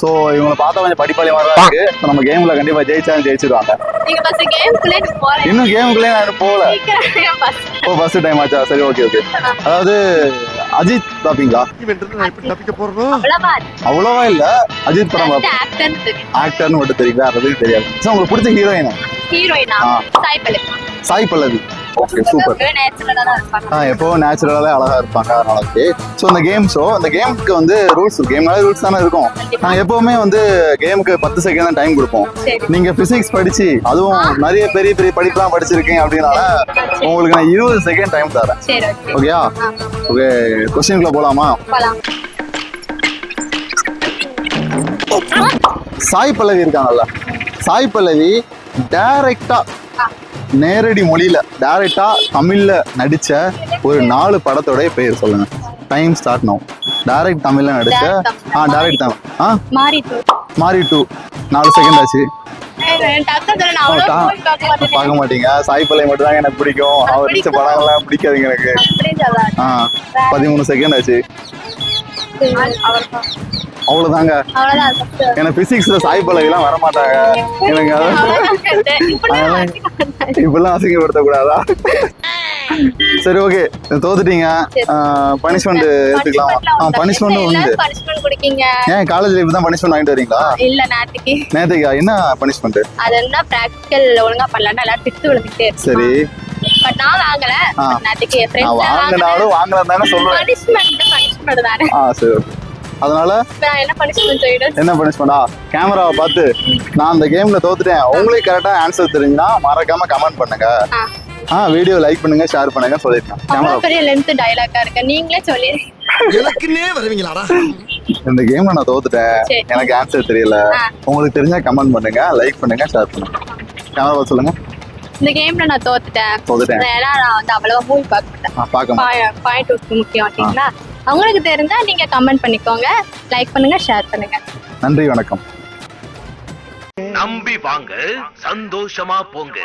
So இவங்களை பார்த்தா கொஞ்சம் படிப்பாளி மாதிரி தான் இருக்கு நம்ம கேம்ல கண்டிப்பா ஜெயிச்சாலும் ஜெயிச்சிருவாங்க. இன்னும் கேமுக்குள்ளே நான் போகல. ஓ ஃபர்ஸ்ட் டைம் ஆச்சா? சரி ஓகே ஓகே அதாவது அஜித் பாப்பீங்களா? அவ்வளவா அவ்வளவா இல்ல. அஜித் படம் ஆக்டர்னு மட்டும் தெரியுங்களா அது தெரியாது. உங்களுக்கு பிடிச்ச ஹீரோயின் ஹீரோயினா. சாய் பல்லவி. சாய் பல்லவி. ஓகே சூப்பர் ஆ எப்பவும் நேச்சுரலாவே அழகா இருப்பாங்க அதனால ஓகே ஸோ இந்த கேம் ஷோ இந்த கேமுக்கு வந்து ரூல்ஸ் கேம்னால ரூல்ஸ் தானே இருக்கும். நாங்கள் எப்பவுமே வந்து கேமுக்கு பத்து செகண்ட் தான் டைம் கொடுப்போம். சரி. நீங்க பிசிக்ஸ் படிச்சு அதுவும் நிறைய பெரிய பெரிய படிப்புலாம் படிச்சிருக்கீங்க அப்படின்னால உங்களுக்கு நான் இருபது செகண்ட் டைம் தரேன். ஓகேயா ஓகே கொஸ்டின்குள்ள போலாமா? சாய் பல்லவி இருக்காங்கல்ல. சாய் பல்லவி டைரக்டா. நேரடி மொழியில டைரக்டா தமிழ்ல நடிச்ச ஒரு நாலு படத்தோட பெயர் சொல்லுங்க. டைம் ஸ்டார்ட் நோ டைரக்ட் தமிழ்ல தமிழ். ஆ டைரக்ட் தமிழ். ஆ? மாறி டூ. நாலு செகண்ட் ஆச்சு. பார்க்க மாட்டீங்க. சாய் மட்டும் தான் எனக்கு பிடிக்கும். அவர் நடிச்ச. படங்கள்லாம் பிடிக்காதுங்க எனக்கு. ஆ பதிமூணு செகண்ட் ஆச்சு. அவ்வளவுதாங்க. எனக்கு பிசிக்ஸ்ல சாய் பல்லவிலாம் வர மாட்டாங்க எனக்கு இப்பெல்லாம் அசிங்கப்படுத்த கூடாதா சரி ஓகே தோத்துட்டீங்க. பனிஷ்மெண்ட் எடுத்துக்கலாம். ஆ உண்டு? பனிஷ்மெண்ட் குடிக்கீங்க. ஏன் காலேஜ்ல இப்பதான் பனிஷ்மெண்ட் வாங்கிட்டு வரீங்களா? இல்ல நேற்றுக்கு நேற்றுக்கா என்ன பனிஷ்மெண்ட் அது என்ன பிராக்டிக்கல் ஒழுங்கா பண்ணலன்னா எல்லாரும் திட்டு விழுந்துட்டே சரி. பட் நான் வாங்கல. ஆ. நேற்றுக்கு என் ஃப்ரெண்ட்ஸ் வாங்கினாலும் வாங்கலாம் தானே சொல்லுவேன். பனிஷ்மெண்ட் பனிஷ்மெண்ட் தானே ஆ சரி ஓகே அதனால நான் என்ன பனிஷ்மெண்ட் சொல்லிடு என்ன பனிஷ்மெண்டா கேமராவை பார்த்து நான் அந்த கேம்ல தோத்துட்டேன். உங்களுக்கு கரெக்டா ஆன்சர் தெரிஞ்சுன்னா மறக்காம கமெண்ட் பண்ணுங்க. ஆ. வீடியோ லைக் பண்ணுங்க ஷேர் பண்ணுங்க சொல்லிருக்கேன் கேமரா பெரிய லென்த் டைலாக்கா இருக்கு. நீங்களே சொல்லி. எனக்குன்னே வருவீங்களாடா? இந்த கேம்ல நான் தோத்துட்டேன். எனக்கு ஆன்சர் தெரியல. உங்களுக்கு தெரிஞ்சா கமெண்ட் பண்ணுங்க லைக் பண்ணுங்க ஷேர் பண்ணுங்க. கேமரா பார்த்து சொல்லுங்க. இந்த கேம்ல நான் தோத்துட்டேன். தோத்துட்டேன். ஏன்னா நான் வந்து அவ்வளவா மூவி பார்க்க மாட்டேன். பாயிண்ட் முக்கியம் ஓகேங்களா அவங்களுக்கு தெரிஞ்சா நீங்க கமெண்ட் பண்ணிக்கோங்க. லைக் பண்ணுங்க ஷேர் பண்ணுங்க. நன்றி வணக்கம். நம்பி வாங்க சந்தோஷமா போங்க.